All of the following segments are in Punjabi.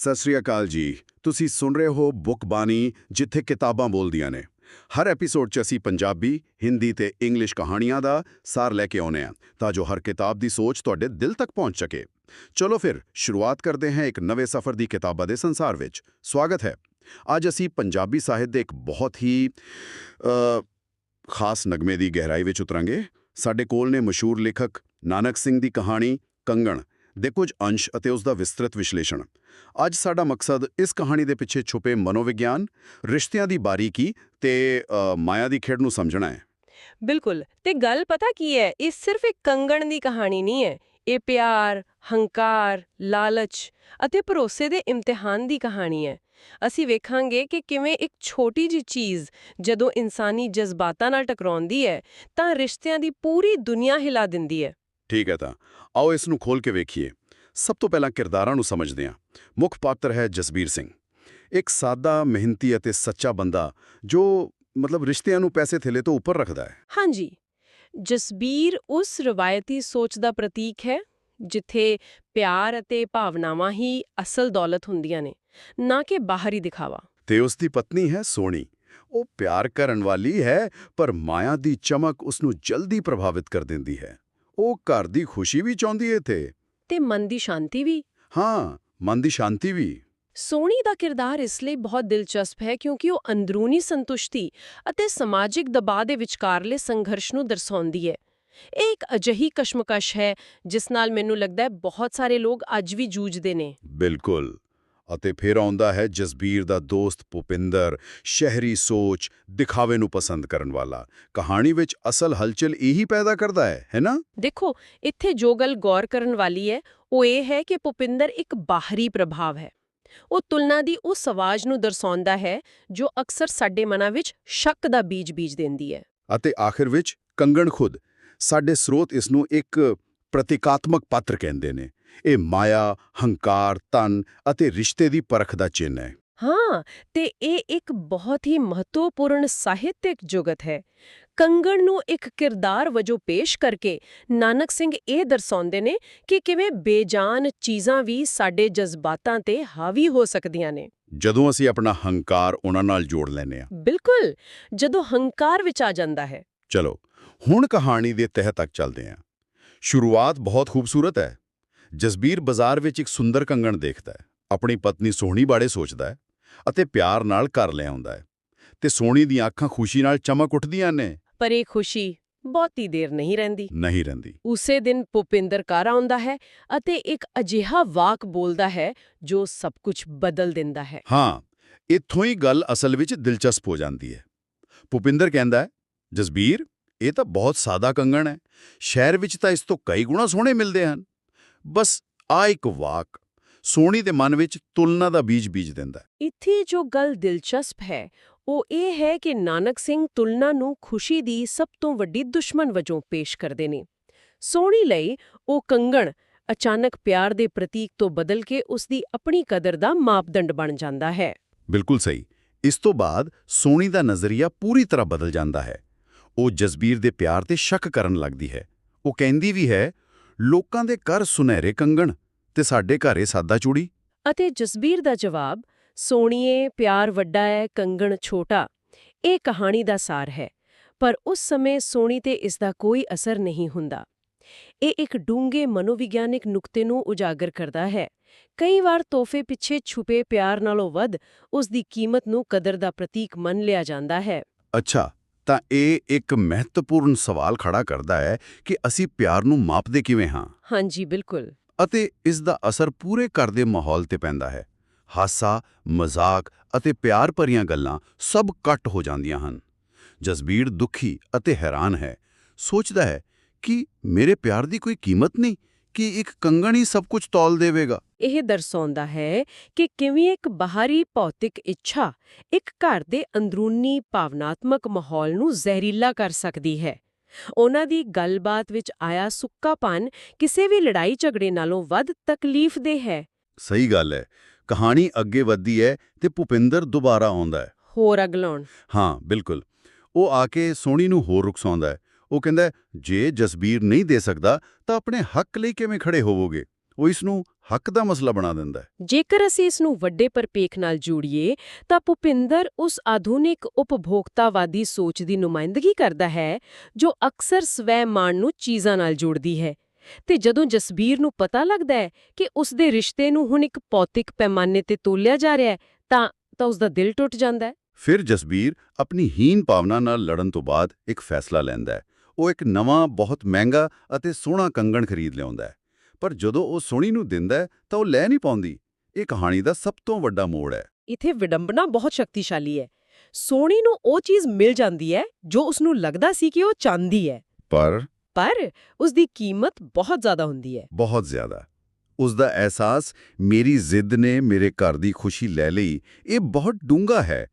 ਸਤਿ ਸ੍ਰੀ ਅਕਾਲ ਜੀ। ਤੁਸੀਂ ਸੁਣ ਰਹੇ ਹੋ ਬੁੱਕ ਬਾਣੀ, ਜਿੱਥੇ ਕਿਤਾਬਾਂ ਬੋਲਦੀਆਂ ਨੇ। ਹਰ ਐਪੀਸੋਡ 'ਚ ਅਸੀਂ ਪੰਜਾਬੀ, ਹਿੰਦੀ ਤੇ ਇੰਗਲਿਸ਼ ਕਹਾਣੀਆਂ ਦਾ ਸਾਰ ਲੈ ਕੇ ਆਉਨੇ ਆ ਤਾਂ ਜੋ ਹਰ ਕਿਤਾਬ ਦੀ ਸੋਚ ਤੁਹਾਡੇ ਦਿਲ ਤੱਕ ਪਹੁੰਚ ਸਕੇ। ਚਲੋ ਫਿਰ, ਸ਼ੁਰੂਆਤ ਕਰਦੇ ਹਾਂ ਇੱਕ ਨਵੇਂ ਸਫ਼ਰ ਦੀ ਕਿਤਾਬਾਂ ਦੇ ਸੰਸਾਰ ਵਿੱਚ। ਸਵਾਗਤ ਹੈ। ਅੱਜ ਅਸੀਂ ਪੰਜਾਬੀ ਸਾਹਿਤ ਦੇ ਇੱਕ ਬਹੁਤ ਹੀ ਖਾਸ ਨਗਮੇ ਦੀ ਗਹਿਰਾਈ ਵਿੱਚ ਉਤਰਾਂਗੇ। ਸਾਡੇ ਕੋਲ ਨੇ ਮਸ਼ਹੂਰ ਲੇਖਕ ਨਾਨਕ ਸਿੰਘ ਦੀ ਕਹਾਣੀ, ਕੰਗਣ। ਦੇ ਕੁਝ ਅੰਸ਼ ਅਤੇ ਉਸ ਦਾ ਵਿਸਤ੍ਰਿਤ ਵਿਸ਼ਲੇਸ਼ਣ। ਅੱਜ ਸਾਡਾ ਮਕਸਦ ਇਸ ਕਹਾਣੀ ਦੇ ਪਿੱਛੇ ਛੁਪੇ ਮਨੋਵਿਗਿਆਨ, ਰਿਸ਼ਤਿਆਂ ਦੀ ਬਾਰੀਕੀ ਤੇ ਮਾਇਆ ਦੀ ਖੇਡ ਨੂੰ ਸਮਝਣਾ ਹੈ। ਬਿਲਕੁਲ, ਤੇ ਗੱਲ ਪਤਾ ਕੀ ਹੈ? ਇਹ ਸਿਰਫ ਇੱਕ ਕੰਗਣ ਦੀ ਕਹਾਣੀ ਨਹੀਂ ਹੈ। ਇਹ ਪਿਆਰ, ਹੰਕਾਰ, ਲਾਲਚ ਅਤੇ ਭਰੋਸੇ ਦੇ ਇਮਤਿਹਾਨ ਦੀ ਕਹਾਣੀ ਹੈ। ਅਸੀਂ ਵੇਖਾਂਗੇ ਕਿ ਕਿਵੇਂ ਇੱਕ ਛੋਟੀ ਜੀ ਚੀਜ਼ ਜਦੋਂ ਇਨਸਾਨੀ ਜਜ਼ਬਾਤਾਂ ਨਾਲ ਟਕਰਾਉਂਦੀ ਹੈ, ਤਾਂ ਰਿਸ਼ਤਿਆਂ ਦੀ ਪੂਰੀ ਦੁਨੀਆ ਹਿਲਾ ਦਿੰਦੀ ਹੈ। ਠੀਕ ਹੈ ਤਾਂ। ਆਓ ਇਸ ਨੂੰ ਖੋਲ ਕੇ ਵੇਖੀਏ। ਸਭ ਤੋਂ ਪਹਿਲਾਂ ਕਿਰਦਾਰਾਂ ਨੂੰ ਸਮਝਦੇ ਹਾਂ। ਮੁੱਖ ਪਾਤਰ ਹੈ ਜਸਬੀਰ ਸਿੰਘ। ਇੱਕ ਸਾਦਾ ਮਿਹਨਤੀ ਅਤੇ ਸੱਚਾ ਬੰਦਾ ਜੋ ਮਤਲਬ ਰਿਸ਼ਤਿਆਂ ਨੂੰ ਪੈਸੇ ਥੇਲੇ ਤੋਂ ਉੱਪਰ ਰੱਖਦਾ ਹੈ। ਹਾਂਜੀ। ਜਸਬੀਰ ਉਸ ਰਵਾਇਤੀ ਸੋਚ ਦਾ ਪ੍ਰਤੀਕ ਹੈ ਜਿੱਥੇ ਪਿਆਰ ਅਤੇ ਭਾਵਨਾਵਾਂ ਹੀ ਅਸਲ ਦੌਲਤ ਹੁੰਦੀਆਂ ਨੇ ਨਾ ਕਿ ਬਾਹਰੀ ਦਿਖਾਵਾ। ਤੇ ਉਸ ਦੀ ਪਤਨੀ ਹੈ ਸੋਣੀ ਉਹ ਪਿਆਰ ਕਰਨ ਵਾਲੀ ਹੈ ਪਰ ਮਾਇਆ ਦੀ ਚਮਕ ਉਸ ਨੂੰ ਜਲਦੀ ਪ੍ਰਭਾਵਿਤ ਕਰ ਦਿੰਦੀ ਹੈ। ਉਹ ਘਰ ਦੀ ਖੁਸ਼ੀ ਵੀ ਚਾਹੁੰਦੀ ਹੈ ਤੇ ਤੇ ਮਨ ਦੀ ਸ਼ਾਂਤੀ ਵੀ। ਹਾਂ ਮਨ ਦੀ ਸ਼ਾਂਤੀ ਵੀ। ਸੋਣੀ ਦਾ ਕਿਰਦਾਰ ਇਸ ਲਈ ਬਹੁਤ ਦਿਲਚਸਪ ਹੈ ਕਿਉਂਕਿ ਉਹ ਅੰਦਰੂਨੀ ਸੰਤੁਸ਼ਟੀ ਅਤੇ ਸਮਾਜਿਕ ਦਬਾਅ ਦੇ ਵਿਚਕਾਰਲੇ ਸੰਘਰਸ਼ ਨੂੰ ਦਰਸਾਉਂਦੀ ਹੈ। ਇਹ ਇੱਕ ਅਜਿਹੀ ਕਸ਼ਮਕਸ਼ ਹੈ ਜਿਸ ਨਾਲ ਮੈਨੂੰ ਲੱਗਦਾ ਹੈ ਬਹੁਤ ਸਾਰੇ ਲੋਕ ਅੱਜ ਵੀ ਜੂਝਦੇ ਨੇ। ਬਿਲਕੁਲ। ਅਤੇ ਫਿਰ ਆਉਂਦਾ ਹੈ ਜਸਬੀਰ ਦਾ ਦੋਸਤ ਭੁਪਿੰਦਰ ਸ਼ਹਿਰੀ ਸੋਚ ਦਿਖਾਵੇ ਨੂੰ ਪਸੰਦ ਕਰਨ ਵਾਲਾ। ਕਹਾਣੀ ਵਿੱਚ ਅਸਲ ਹਲਚਲ ਇਹੀ ਪੈਦਾ ਕਰਦਾ ਹੈ ਹੈ ਨਾ? ਦੇਖੋ ਇੱਥੇ ਜੋ ਗੱਲ ਗੌਰ ਕਰਨ ਵਾਲੀ ਹੈ ਉਹ ਇਹ ਹੈ ਕਿ ਭੁਪਿੰਦਰ ਇੱਕ ਬਾਹਰੀ ਪ੍ਰਭਾਵ ਹੈ। ਉਹ ਤੁਲਨਾ ਦੀ ਉਸ ਆਵਾਜ਼ ਨੂੰ ਦਰਸਾਉਂਦਾ ਹੈ ਜੋ ਅਕਸਰ ਸਾਡੇ ਮਨਾਂ ਵਿੱਚ ਸ਼ੱਕ ਦਾ ਬੀਜ ਬੀਜ ਦਿੰਦੀ ਹੈ। ਅਤੇ ਆਖਿਰ ਵਿੱਚ ਕੰਗਣ ਖੁਦ। ਸਾਡੇ ਸਰੋਤ ਇਸ ਨੂੰ ਇੱਕ ਪ੍ਰਤੀਕਾਤਮਕ ਪਾਤਰ ਕਹਿੰਦੇ ਨੇ। ਇਹ ਮਾਇਆ ਹੰਕਾਰ ਤਨ ਅਤੇ ਰਿਸ਼ਤੇ ਦੀ ਪਰਖ ਦਾ ਚਿੰਨ੍ਹ ਹੈ। ਹਾਂ ਤੇ ਇਹ ਇੱਕ ਬਹੁਤ ਹੀ ਮਹੱਤਵਪੂਰਨ ਸਾਹਿਤਿਕ ਜੁਗਤ ਹੈ। ਕੰਗਣ ਨੂੰ ਇੱਕ ਕਿਰਦਾਰ ਵਜੋਂ ਪੇਸ਼ ਕਰਕੇ ਨਾਨਕ ਸਿੰਘ ਇਹ ਦਰਸਾਉਂਦੇ ਨੇ ਕਿ ਕਿਵੇਂ ਬੇਜਾਨ ਚੀਜ਼ਾਂ ਵੀ ਸਾਡੇ ਜਜ਼ਬਾਤਾਂ ਤੇ ਹਾਵੀ ਹੋ ਸਕਦੀਆਂ ਨੇ। ਜਦੋਂ ਅਸੀਂ ਆਪਣਾ ਹੰਕਾਰ ਉਹਨਾਂ ਨਾਲ ਜੋੜ ਲੈਨੇ ਆ ਬਿਲਕੁਲ! ਜਦੋਂ ਹੰਕਾਰ ਵਿੱਚ ਆ ਜਾਂਦਾ ਹੈ। ਚਲੋ ਹੁਣ ਕਹਾਣੀ ਦੇ ਤਹਿ ਤੱਕ ਚੱਲਦੇ ਹਾਂ। ਸ਼ੁਰੂਆਤ ਬਹੁਤ ਖੂਬਸੂਰਤ ਹੈ। ਜਸਬੀਰ ਬਾਜ਼ਾਰ ਵਿੱਚ ਇੱਕ ਸੁੰਦਰ ਕੰਗਣ ਦੇਖਦਾ ਹੈ। ਆਪਣੀ ਪਤਨੀ ਸੋਹਣੀ ਬਾਰੇ ਸੋਚਦਾ ਹੈ ਅਤੇ ਪਿਆਰ ਨਾਲ ਘਰ ਲੈ ਆਉਂਦਾ ਹੈ। ਤੇ ਸੋਹਣੀ ਦੀਆਂ ਅੱਖਾਂ ਖੁਸ਼ੀ ਨਾਲ ਚਮਕ ਉੱਠਦੀਆਂ ਨੇ। ਪਰ ਇਹ ਖੁਸ਼ੀ ਬਹੁਤੀ ਦੇਰ ਨਹੀਂ ਰਹਿੰਦੀ। ਨਹੀਂ ਰਹਿੰਦੀ। ਉਸੇ ਦਿਨ ਭੁਪਿੰਦਰ ਘਰ ਆਉਂਦਾ ਹੈ ਅਤੇ ਇੱਕ ਅਜਿਹਾ ਵਾਕ ਬੋਲਦਾ ਹੈ ਜੋ ਸਭ ਕੁਝ ਬਦਲ ਦਿੰਦਾ ਹੈ। ਹਾਂ ਇੱਥੋਂ ਹੀ ਗੱਲ ਅਸਲ ਵਿੱਚ ਦਿਲਚਸਪ ਹੋ ਜਾਂਦੀ ਹੈ। ਭੁਪਿੰਦਰ ਕਹਿੰਦਾ ਹੈ ਜਸਬੀਰ ਇਹ ਤਾਂ ਬਹੁਤ ਸਾਦਾ ਕੰਗਣ ਹੈ। ਸ਼ਹਿਰ ਵਿੱਚ ਤਾਂ ਇਸ ਤੋਂ ਕਈ ਗੁਣਾ ਸੋਹਣੇ ਮਿਲਦੇ ਹਨ। ਬਸ ਆ ਇੱਕ ਵਾਕ ਸੋਹਣੀ ਦੇ ਮਨ ਵਿੱਚ ਤੁਲਨਾ ਦਾ ਬੀਜ ਬੀਜ ਦਿੰਦਾ। ਇੱਥੇ ਜੋ ਗੱਲ ਦਿਲਚਸਪ ਹੈ ਉਹ ਇਹ ਹੈ ਕਿ ਨਾਨਕ ਸਿੰਘ ਤੁਲਨਾ ਨੂੰ ਖੁਸ਼ੀ ਦੀ ਸਭ ਤੋਂ ਵੱਡੀ ਦੁਸ਼ਮਣ ਵਜੋਂ ਪੇਸ਼ ਕਰਦੇ ਨੇ। ਸੋਹਣੀ ਲਈ ਉਹ ਕੰਗਣ ਅਚਾਨਕ ਪਿਆਰ ਦੇ ਪ੍ਰਤੀਕ ਤੋਂ ਬਦਲ ਕੇ ਉਸ ਦੀ ਆਪਣੀ ਕਦਰ ਦਾ ਮਾਪਦੰਡ ਬਣ ਜਾਂਦਾ ਹੈ। ਬਿਲਕੁਲ ਸਹੀ। ਇਸ ਤੋਂ ਬਾਅਦ ਸੋਹਣੀ ਦਾ ਨਜ਼ਰੀਆ ਪੂਰੀ ਤਰ੍ਹਾਂ ਬਦਲ ਜਾਂਦਾ ਹੈ। ਉਹ ਜਸਬੀਰ ਦੇ ਪਿਆਰ ਤੇ ਸ਼ੱਕ ਕਰਨ ਲੱਗਦੀ ਹੈ। ਉਹ ਕਹਿੰਦੀ ਵੀ ਹੈ ਲੋਕਾਂ ਦੇ ਘਰ ਸੁਨਹਿਰੇ ਕੰਗਣ ਤੇ ਸਾਡੇ ਘਰ ਸਾਦਾ ਚੂੜੀ। ਅਤੇ ਜਸਬੀਰ ਦਾ ਜਵਾਬ ਸੋਣੀਏ ਪਿਆਰ ਵੱਡਾ ਹੈ ਕੰਗਣ ਛੋਟਾ ਇਹ ਕਹਾਣੀ ਦਾ ਸਾਰ ਹੈ ਪਰ ਉਸ ਸਮੇਂ ਸੋਣੀ ਤੇ ਇਸ ਦਾ ਕੋਈ ਅਸਰ ਨਹੀਂ ਹੁੰਦਾ। ਇਹ ਇੱਕ ਡੂੰਘੇ ਮਨੋਵਿਗਿਆਨਿਕ ਨੁਕਤੇ ਨੂੰ ਉਜਾਗਰ ਕਰਦਾ ਹੈ। ਕਈ ਵਾਰ ਤੋਹਫੇ ਪਿੱਛੇ ਛੁਪੇ ਪਿਆਰ ਨਾਲੋਂ ਵੱਧ ਉਸ ਦੀ ਕੀਮਤ ਨੂੰ ਕਦਰ ਦਾ ਪ੍ਰਤੀਕ ਮੰਨ ਲਿਆ ਜਾਂਦਾ ਹੈ। ਅੱਛਾ ਤਾਂ ਇਹ ਇੱਕ ਮਹੱਤਵਪੂਰਨ ਸਵਾਲ ਖੜਾ ਕਰਦਾ ਹੈ ਕਿ ਅਸੀਂ ਪਿਆਰ ਨੂੰ ਮਾਪਦੇ ਕਿਵੇਂ ਹਾਂ। ਹਾਂਜੀ ਬਿਲਕੁਲ। ਅਤੇ ਇਸ ਦਾ ਅਸਰ ਪੂਰੇ ਘਰ ਦੇ ਮਾਹੌਲ ਤੇ ਪੈਂਦਾ ਹੈ। ਹਾਸਾ ਮਜ਼ਾਕ ਅਤੇ ਪਿਆਰ ਭਰੀਆਂ ਗੱਲਾਂ ਸਭ ਕੱਟ ਹੋ ਜਾਂਦੀਆਂ ਹਨ। ਜਸਬੀਰ ਦੁਖੀ ਅਤੇ ਹੈਰਾਨ ਹੈ। ਸੋਚਦਾ ਹੈ ਕਿ ਮੇਰੇ ਪਿਆਰ ਦੀ ਕੋਈ ਕੀਮਤ ਨਹੀਂ? ਕਿ ਇੱਕ ਕੰਗਣ ਹੀ ਸਭ ਕੁਝ ਤੋਲ ਦੇਵੇਗਾ। ਇਹ ਦਰਸਾਉਂਦਾ ਹੈ ਕਿ ਕਿਵੇਂ ਇੱਕ ਬਾਹਰੀ ਭੌਤਿਕ ਇੱਛਾ ਇੱਕ ਘਰ ਦੇ ਅੰਦਰੂਨੀ ਭਾਵਨਾਤਮਕ ਮਾਹੌਲ ਨੂੰ ਜ਼ਹਿਰੀਲਾ ਕਰ ਸਕਦੀ ਹੈ। ਉਹਨਾਂ ਦੀ ਗੱਲਬਾਤ ਵਿੱਚ ਆਇਆ ਸੁੱਕਾਪਨ ਕਿਸੇ ਵੀ ਲੜਾਈ ਝਗੜੇ ਨਾਲੋਂ ਵੱਧ ਤਕਲੀਫਦੇ ਹੈ। ਸਹੀ ਗੱਲ ਹੈ। ਕਹਾਣੀ ਅੱਗੇ ਵੱਧਦੀ ਹੈ ਤੇ ਭੁਪਿੰਦਰ ਦੁਬਾਰਾ ਆਉਂਦਾ ਹੈ। ਹੋਰ ਅਗਲਾਉਣ ਹਾਂ ਬਿਲਕੁਲ। ਉਹ ਆ ਕੇ ਸੋਹਣੀ ਨੂੰ ਹੋਰ ਰੁਕਸਾਉਂਦਾ ਹੈ। ਉਹ ਕਹਿੰਦਾ ਜੇ ਜਸਬੀਰ ਨਹੀਂ ਦੇ ਸਕਦਾ ਤਾਂ ਆਪਣੇ ਹੱਕ ਲਈ ਕਿਵੇਂ ਖੜੇ ਹੋਵੋਗੇ? ਉਹ ਇਸ ਨੂੰ ਹੱਕ ਦਾ ਮਸਲਾ ਬਣਾ ਦਿੰਦਾ ਹੈ। ਜੇਕਰ ਅਸੀਂ ਇਸ ਨੂੰ ਵੱਡੇ ਪਰਪੇਖ ਨਾਲ ਜੋੜੀਏ ਤਾਂ ਭੁਪਿੰਦਰ ਉਸ ਆਧੁਨਿਕ ਉਪਭੋਗਤਾਵਾਦੀ ਸੋਚ ਦੀ ਨੁਮਾਇੰਦਗੀ ਕਰਦਾ ਹੈ ਜੋ ਅਕਸਰ ਸਵੈ-ਮਾਣ ਨੂੰ ਚੀਜ਼ਾਂ ਨਾਲ ਜੋੜਦੀ ਹੈ। ਤੇ ਜਦੋਂ ਜਸਬੀਰ ਨੂੰ ਪਤਾ ਲੱਗਦਾ ਹੈ ਕਿ ਉਸ ਦੇ ਰਿਸ਼ਤੇ ਨੂੰ ਹੁਣ ਇੱਕ ਭੌਤਿਕ ਪੈਮਾਨੇ ਤੇ ਤੋਲਿਆ ਜਾ ਰਿਹਾ ਹੈ ਤਾਂ ਤਾਂ ਉਸ ਦਾ ਦਿਲ ਟੁੱਟ ਜਾਂਦਾ ਹੈ। ਫਿਰ ਜਸਬੀਰ ਆਪਣੀ ਹੀਨ ਭਾਵਨਾ ਨਾਲ ਲੜਨ ਤੋਂ ਬਾਅਦ ਇੱਕ ਫੈਸਲਾ ਲੈਂਦਾ ਹੈ। ਉਹ ਇੱਕ ਨਵਾਂ ਬਹੁਤ ਮਹਿੰਗਾ ਅਤੇ ਸੋਹਣਾ ਕੰਗਣ ਖਰੀਦ ਲਿਆਉਂਦਾ ਹੈ। ਪਰ ਜਦੋਂ ਉਹ ਸੋਹਣੀ ਨੂੰ ਦਿੰਦਾ ਤਾਂ ਉਹ ਲੈ ਨਹੀਂ ਪਾਉਂਦੀ। ਇਹ ਕਹਾਣੀ ਦਾ ਸਭ ਤੋਂ ਵੱਡਾ ਮੋੜ ਹੈ। ਇਥੇ ਵਿਡੰਬਨਾ ਬਹੁਤ ਸ਼ਕਤੀਸ਼ਾਲੀ ਹੈ। ਸੋਹਣੀ ਨੂੰ ਉਹ ਚੀਜ਼ ਮਿਲ ਜਾਂਦੀ ਹੈ ਜੋ ਉਸ ਨੂੰ ਲੱਗਦਾ ਸੀ ਕਿ ਉਹ ਚਾਹੁੰਦੀ ਹੈ। ਪਰ ਪਰ ਉਸ ਦੀ ਕੀਮਤ ਬਹੁਤ ਜ਼ਿਆਦਾ ਹੁੰਦੀ ਹੈ। ਬਹੁਤ ਜ਼ਿਆਦਾ। ਉਸ ਦਾ ਅਹਿਸਾਸ ਮੇਰੀ ਜ਼ਿੱਦ ਨੇ ਮੇਰੇ ਘਰ ਦੀ ਖੁਸ਼ੀ ਲੈ ਲਈ ਇਹ ਬਹੁਤ ਡੂੰਘਾ ਹੈ।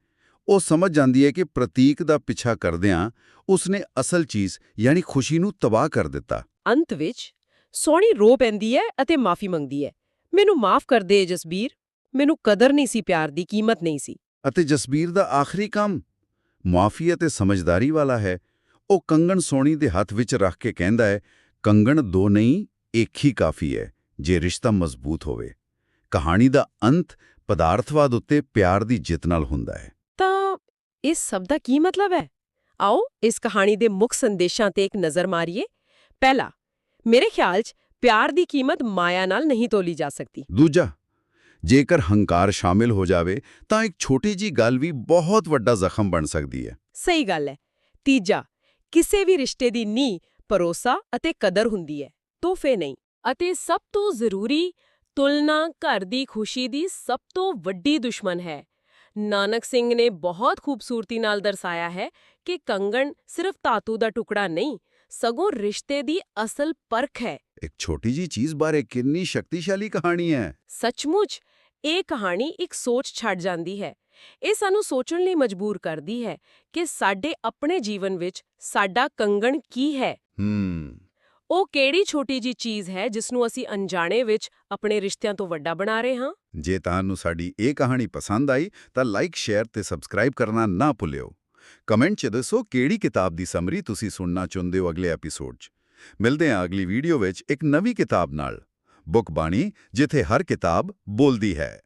ਉਹ ਸਮਝ ਜਾਂਦੀ ਹੈ ਕਿ ਪ੍ਰਤੀਕ ਦਾ ਪਿੱਛਾ ਕਰਦਿਆਂ ਉਸਨੇ ਅਸਲ ਚੀਜ਼ ਯਾਨੀ ਖੁਸ਼ੀ ਨੂੰ ਤਬਾਹ ਕਰ ਦਿੱਤਾ। ਅੰਤ ਵਿੱਚ ਸੋਹਣੀ ਰੋ ਪੈਂਦੀ ਹੈ ਅਤੇ ਮਾਫੀ ਮੰਗਦੀ ਹੈ। ਮੈਨੂੰ ਮਾਫ ਕਰ ਦੇ ਜਸਬੀਰ। ਮੈਨੂੰ ਕਦਰ ਨਹੀਂ ਸੀ ਪਿਆਰ ਦੀ ਕੀਮਤ ਨਹੀਂ ਸੀ। ਅਤੇ ਜਸਬੀਰ ਦਾ ਆਖਰੀ ਕੰਮ ਮੁਆਫੀ ਅਤੇ ਸਮਝਦਾਰੀ ਵਾਲਾ ਹੈ। ਉਹ ਕੰਗਣ ਸੋਣੀ ਦੇ ਹੱਥ ਵਿੱਚ ਰੱਖ ਕੇ ਕਹਿੰਦਾ ਹੈ ਕੰਗਣ ਦੋ ਨਹੀਂ ਇੱਕ ਹੀ ਕਾਫੀ ਹੈ ਜੇ ਰਿਸ਼ਤਾ ਮਜ਼ਬੂਤ ਹੋਵੇ। ਕਹਾਣੀ ਦਾ ਅੰਤ ਪਦਾਰਥਵਾਦ ਉੱਤੇ ਪਿਆਰ ਦੀ ਜਿੱਤ ਨਾਲ ਹੁੰਦਾ ਹੈ। ਇਸ ਸਭ ਦਾ ਕੀ ਮਤਲਬ ਹੈ? ਆਓ ਇਸ ਕਹਾਣੀ ਦੇ ਮੁੱਖ ਸੰਦੇਸ਼ਾਂ ਤੇ ਇੱਕ ਨਜ਼ਰ ਮਾਰੀਏ। ਪਹਿਲਾ ਮੇਰੇ ਖਿਆਲ 'ਚ ਪਿਆਰ ਦੀ ਕੀਮਤ ਮਾਇਆ ਨਾਲ ਨਹੀਂ ਤੋਲੀ ਜਾ ਸਕਦੀ। ਦੂਜਾ ਜੇਕਰ ਹੰਕਾਰ ਸ਼ਾਮਿਲ ਹੋ ਜਾਵੇ ਤਾਂ ਇੱਕ ਛੋਟੀ ਜੀ ਗੱਲ ਵੀ ਬਹੁਤ ਵੱਡਾ ਜ਼ਖਮ ਬਣ ਸਕਦੀ ਹੈ। ਸਹੀ ਗੱਲ ਹੈ। ਤੀਜਾ ਕਿਸੇ ਵੀ ਰਿਸ਼ਤੇ ਦੀ ਨੀਂਹ ਭਰੋਸਾ ਅਤੇ ਕਦਰ ਹੁੰਦੀ ਹੈ ਤੋਹਫੇ ਨਹੀਂ। ਅਤੇ ਸਭ ਤੋਂ ਜ਼ਰੂਰੀ ਤੁਲਨਾ ਘਰ ਦੀ ਖੁਸ਼ੀ ਦੀ ਸਭ ਤੋਂ ਵੱਡੀ ਦੁਸ਼ਮਣ ਹੈ। ਨਾਨਕ ਸਿੰਘ ਨੇ ਬਹੁਤ ਖੂਬਸੂਰਤੀ ਨਾਲ ਦਰਸਾਇਆ ਹੈ ਕਿ ਕੰਗਣ ਸਿਰਫ ਧਾਤੂ ਦਾ ਟੁਕੜਾ ਨਹੀਂ ਸਗੋਂ ਰਿਸ਼ਤੇ ਦੀ ਅਸਲ ਪਰਖ ਹੈ। ਇੱਕ ਛੋਟੀ ਜੀ ਚੀਜ਼ ਬਾਰੇ ਕਿੰਨੀ ਸ਼ਕਤੀਸ਼ਾਲੀ ਕਹਾਣੀ ਹੈ। ਸੱਚਮੁੱਚ ਇਹ ਕਹਾਣੀ ਇੱਕ ਸੋਚ ਛੱਡ ਜਾਂਦੀ ਹੈ। ਇਹ ਸਾਨੂੰ ਸੋਚਣ ਲਈ ਮਜਬੂਰ ਕਰਦੀ ਹੈ ਕਿ ਸਾਡੇ ਆਪਣੇ ਜੀਵਨ ਵਿੱਚ ਸਾਡਾ ਕੰਗਣ ਕੀ ਹੈ। ਹੂੰ। ਉਹ ਕਿਹੜੀ ਛੋਟੀ ਜੀ ਚੀਜ਼ ਹੈ ਜਿਸ ਨੂੰ ਅਸੀਂ ਅਣਜਾਣੇ ਵਿੱਚ ਆਪਣੇ ਰਿਸ਼ਤਿਆਂ ਤੋਂ ਵੱਡਾ ਬਣਾ ਰਹੇ ਹਾਂ? ਜੇ ਤੁਹਾਨੂੰ ਸਾਡੀ ਇਹ ਕਹਾਣੀ ਪਸੰਦ ਆਈ, ਤਾਂ ਲਾਈਕ ਸ਼ੇਅਰ ਤੇ ਸਬਸਕ੍ਰਾਈਬ ਕਰਨਾ ਨਾ ਭੁੱਲਿਓ। ਕਮੈਂਟ 'ਚ ਦੱਸੋ ਕਿਹੜੀ ਕਿਤਾਬ ਦੀ ਸਮਰੀ ਤੁਸੀਂ ਸੁਣਨਾ ਚਾਹੁੰਦੇ ਹੋ ਅਗਲੇ ਐਪੀਸੋਡ 'ਚ। ਮਿਲਦੇ ਹਾਂ ਅਗਲੀ ਵੀਡੀਓ ਵਿੱਚ ਇੱਕ ਨਵੀਂ ਕਿਤਾਬ ਨਾਲ। ਬੁੱਕ ਬਾਣੀ, ਜਿੱਥੇ ਹਰ ਕਿਤਾਬ ਬੋਲਦੀ ਹੈ।